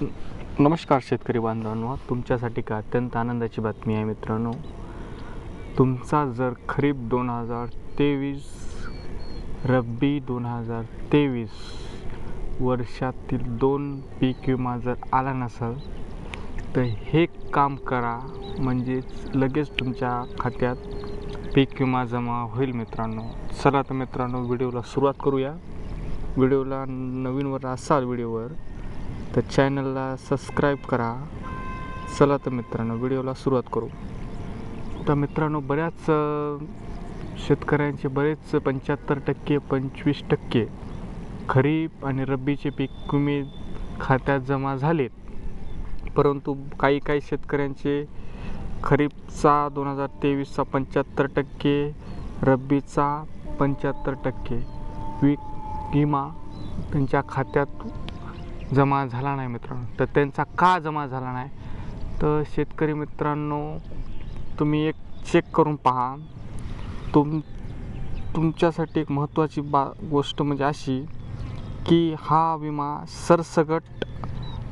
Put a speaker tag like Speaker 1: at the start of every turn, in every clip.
Speaker 1: नमस्कार शेतकरी बांधवांनो तुमच्यासाठी का अत्यंत आनंदाची बातमी आहे मित्रांनो. तुमचा जर खरीप दोन हजार तेवीस रब्बी दोन हजार तेवीस वर्षातील दोन पीक विमा जर आला नसेल तर हे काम करा. म्हणजेच लगेच तुमच्या खात्यात पीक विमा जमा होईल मित्रांनो. चला तर मित्रांनो व्हिडिओला सुरुवात करूया. व्हिडिओला नवीनवर असाल व्हिडिओवर तर चॅनलला सबस्क्राईब करा. चला तर मित्रांनो व्हिडिओला सुरुवात करू. तर मित्रांनो बऱ्याच शेतकऱ्यांचे बरेच पंच्याहत्तर टक्के पंचवीस टक्के खरीप आणि रब्बीचे पीक विमे खात्यात जमा झालेत. परंतु काही काही शेतकऱ्यांचे खरीपचा दोन हजार तेवीसचा पंच्याहत्तर टक्के रब्बीचा पंच्याहत्तर टक्के. पीक विमा त्यांच्या खात्यात जमा झाला नाही मित्रांनो. तर त्यांचा का जमा झाला नाही? तर शेतकरी मित्रांनो तुम्ही एक चेक करून पहा. तुम तुमच्यासाठी एक महत्त्वाची बा गोष्ट म्हणजे अशी की हा विमा सरसगट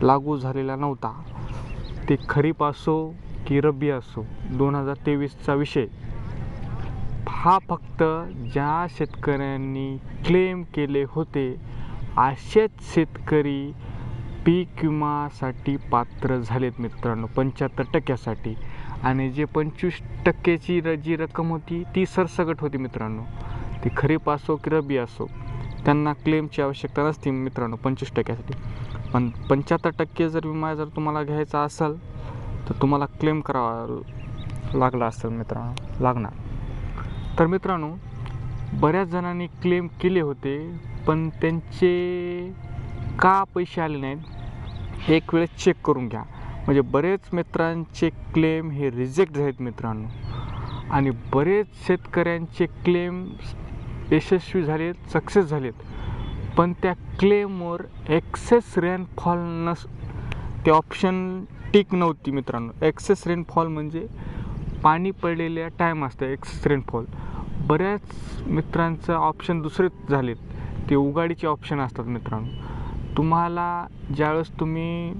Speaker 1: लागू झालेला नव्हता. ते खरीप असो की रब्बी असो दोन हजार तेवीसचा विषय. हा फक्त ज्या शेतकऱ्यांनी क्लेम केले होते असेच शेतकरी पीक विमासाठी पात्र झालेत मित्रांनो. पंच्याहत्तर टक्क्यासाठी. आणि जे पंचवीस टक्क्याची र जी रक्कम होती ती सरसगट होती मित्रांनो. ती खरीप असो की रबी असो त्यांना क्लेमची आवश्यकता नसते मित्रांनो पंचवीस टक्क्यासाठी. पण पंच्याहत्तर टक्के जर विमा जर तुम्हाला घ्यायचा असेल तर तुम्हाला क्लेम करावा लागला असेल मित्रांनो लागणार. तर मित्रांनो बऱ्याच जणांनी क्लेम केले होते पण त्यांचे का पैसे आले नाहीत एक वेळेस चेक करून घ्या. म्हणजे बरेच मित्रांचे क्लेम हे रिजेक्ट झालेत मित्रांनो. आणि बरेच शेतकऱ्यांचे क्लेम यशस्वी झालेत सक्सेस झालेत. पण त्या क्लेमवर एक्सेस रेनफॉल नस ते ऑप्शन टिक नव्हती मित्रांनो. एक्सेस रेनफॉल म्हणजे पाणी पडलेल्या टाईम असतं एक्सेस रेनफॉल बऱ्याच मित्रांचं ऑप्शन दुसरेच झालेत. ते उगाडीचे ऑप्शन असतात मित्रांनो. तुम्हाला ज्यावेळेस तुम्ही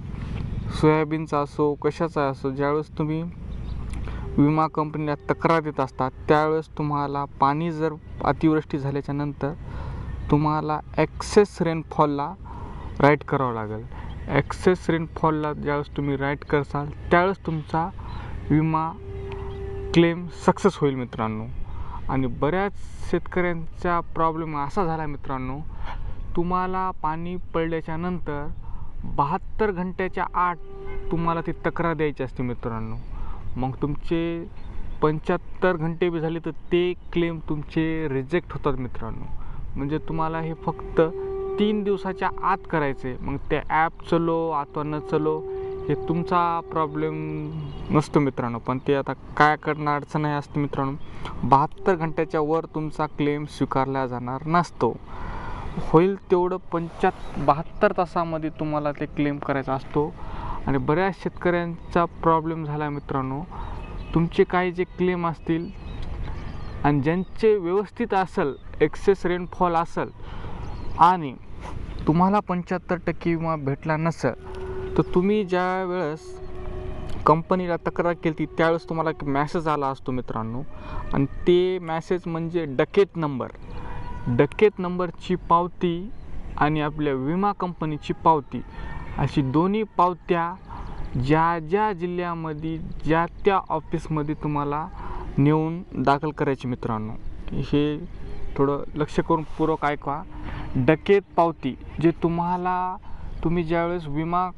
Speaker 1: सोयाबीनचा असो कशाचा असो ज्यावेळेस तुम्ही विमा कंपनीला तक्रार देत असतात त्यावेळेस तुम्हाला पाणी जर अतिवृष्टी झाल्याच्यानंतर तुम्हाला ॲक्सेस रेनफॉलला राईट करावं लागेल. ॲक्सेस रेनफॉलला ज्यावेळेस तुम्ही राईट करसाल त्यावेळेस तुमचा विमा क्लेम सक्सेस होईल मित्रांनो. आणि बऱ्याच शेतकऱ्यांचा प्रॉब्लेम असा झाला मित्रांनो तुम्हाला पाणी पडल्याच्या नंतर बहात्तर घंट्याच्या आत तुम्हाला ती तक्रार द्यायची असते मित्रांनो. मग तुमचे पंच्याहत्तर घंटे बी झाले तर ते क्लेम तुमचे रिजेक्ट होतात मित्रांनो. म्हणजे तुम्हाला हे फक्त तीन दिवसाच्या आत करायचे मग ते ॲप चलो अथवा न चलो हे तुमचा प्रॉब्लेम नसतो मित्रांनो पण ते आता काय करणार अडचण आहे असते मित्रांनो. बहात्तर घंट्याच्या वर तुमचा क्लेम स्वीकारला जाणार नसतो. होईल तेवढं पंच्याहत्तर बहात्तर तासामध्ये तुम्हाला ते क्लेम करायचा असतो. आणि बऱ्याच शेतकऱ्यांचा प्रॉब्लेम झाला मित्रांनो. तुमचे काही जे क्लेम असतील आणि ज्यांचे व्यवस्थित असेल एक्सेस रेनफॉल असेल आणि तुम्हाला पंच्याहत्तर टक्के विमा भेटला नसेल तर तुम्ही ज्या वेळेस कंपनीला तक्रार केली ती त्यावेळेस तुम्हाला एक मॅसेज आला असतो मित्रांनो. आणि ते मॅसेज म्हणजे डकेत नंबर. डकेत नंबरची पावती आणि आपल्या विमा कंपनीची पावती. अशी दोन्ही पावत्या ज्या ज्या जिल्ह्यामध्ये ज्या त्या ऑफिसमध्ये तुम्हाला नेऊन दाखल करायची मित्रांनो. हे थोडं लक्ष करून पूर्वक ऐकवा. डकेत पावती जे तुम्हाला तुम्ही ज्यावेळेस विमा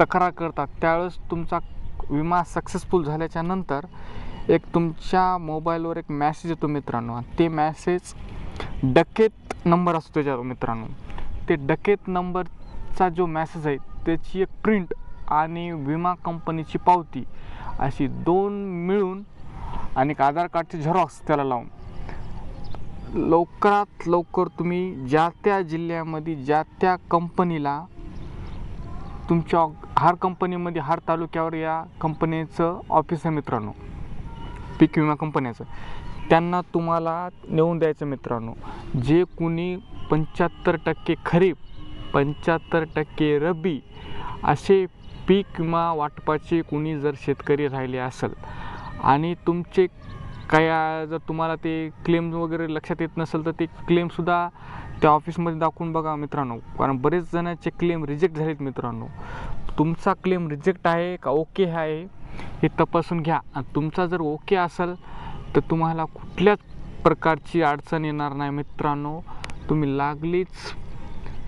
Speaker 1: तक्रार करतात. त्यावेळेस तुमचा विमा सक्सेसफुल झाल्याच्यानंतर एक तुमच्या मोबाईलवर एक मॅसेज येतो मित्रांनो. ते मॅसेज डकेत नंबर असतो त्याच्यावर मित्रांनो. ते डकेत नंबरचा जो मॅसेज आहे त्याची एक प्रिंट आणि विमा कंपनीची पावती अशी दोन मिळून आणि एक आधार कार्डची झेरॉक्स त्याला लावून. लवकरात लवकर तुम्ही ज्या त्या जिल्ह्यामध्ये ज्या त्या कंपनीला तुमच्या हर कंपनीमध्ये हर तालुक्यावर या कंपनीचं ऑफिस आहे मित्रांनो. पीक विमा कंपन्याचं त्यांना तुम्हाला नेऊन द्यायचं मित्रांनो. जे कुणी पंच्याहत्तर टक्के खरीप पंच्याहत्तर टक्के रब्बी असे पीक विमा वाटपाचे कुणी जर शेतकरी राहिले असेल आणि तुमचे काय जर तुम्हाला ते क्लेम वगैरे लक्षात येत नसेल तर ते क्लेमसुद्धा त्या ऑफिसमध्ये दाखवून बघा मित्रांनो. कारण बरेच जणांचे क्लेम रिजेक्ट झालेत मित्रांनो. तुमचा क्लेम रिजेक्ट आहे का ओके आहे हे तपासून घ्या. आणि तुमचा जर ओके असेल तर तुम्हाला कुठल्याच प्रकारची अडचण येणार नाही मित्रांनो. तुम्ही लागलीच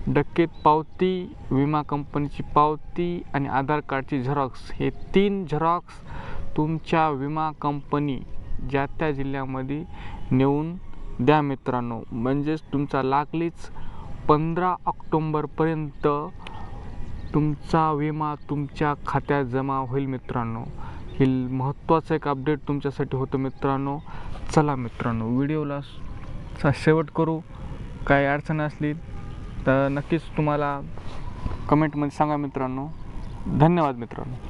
Speaker 1: डक्केत पावती विमा कंपनीची पावती आणि आधार कार्डची झेरॉक्स. हे तीन झेरॉक्स तुमच्या विमा कंपनी ज्या त्या जिल्ह्यामध्ये नेऊन द्या मित्रांनो. म्हणजेच तुमचा लागलीच पंधरा ऑक्टोंबरपर्यंत तुमचा विमा तुमच्या खात्यात जमा होईल मित्रांनो. हे महत्त्वाचं एक अपडेट तुमच्यासाठी होतं मित्रांनो. चला मित्रांनो व्हिडिओला चा शेवट करू. काय अडचण असली तर नक्कीच तुम्हाला कमेंटमध्ये सांगा मित्रांनो. धन्यवाद मित्रांनो.